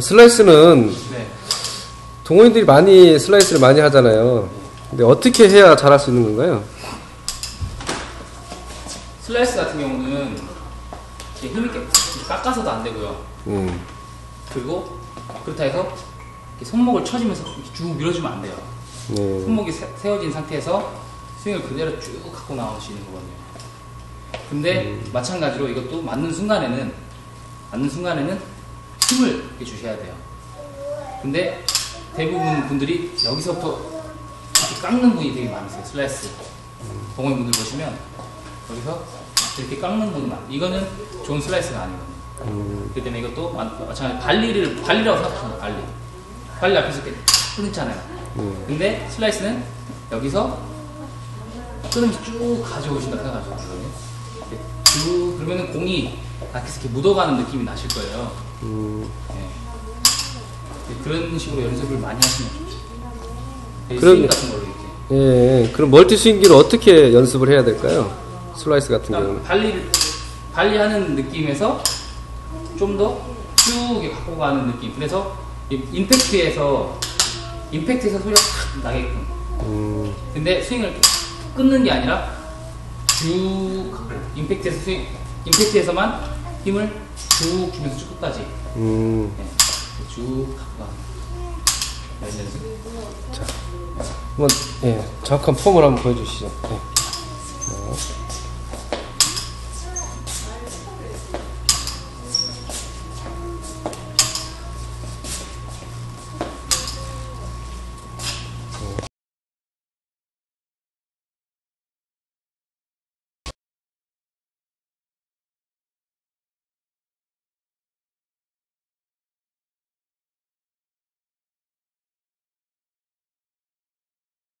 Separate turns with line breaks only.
슬라이스는
네.
동호인들이 많이 슬라이스를 많이 하잖아요. 근데 어떻게 해야 잘할 수 있는 건가요?
슬라이스 같은 경우는 이렇게 힘있게 깎아서도 안 되고요.
음,
그리고 그렇다 해서 손목을 쳐주면서 이렇게 쭉 밀어주면 안 돼요.
네.
손목이 세, 세워진 상태에서 스윙을 그대로 쭉 갖고 나오시는 거거든요. 근데 마찬가지로 이것도 맞는 순간에는 맞는 순간에는 힘을 이렇게 주셔야 돼요. 근데 대부분 분들이 여기서부터 이렇게 깎는 분이 되게 많으세요. 슬라이스. 동호인 분들 보시면 여기서 이렇게 깎는 분이 많아요. 이거는 좋은 슬라이스가 아니거든요. 그렇기 때문에 이것도 마- 마찬가지로 발리를 발리라고 생각하시면 발리. 발리 앞에서 이렇게 끊잖아요.
음,
근데 슬라이스는 여기서 끊으면서 쭉 가져오신다 생각하시면 되거든요. 이렇게 쭉 그러면은 공이 밖에서 이렇게 묻어가는 느낌이 나실 거예요.
음.
네. 네, 그런 식으로 연습을 많이 하시면 좋죠. 네,
그럼-
스윙 같은 걸로 이렇게.
예, 그럼 멀티 스윙기를 어떻게 연습을 해야 될까요? 슬라이스 같은
그러니까
경우는.
발리 발리하는 느낌에서 좀 더 쭉 갖고 가는 느낌. 그래서 이 임팩트에서 임팩트에서 소리가 탁 나게끔.
음,
근데 스윙을 끊는 게 아니라 쭉 임팩트에서 스윙 임팩트에서만 힘을 쭉 주면서 쭉 끝까지
음.
네. 쭉 갖고 연습.
한번 예, 정확한 폼을 한번 보여주시죠. 예. 네.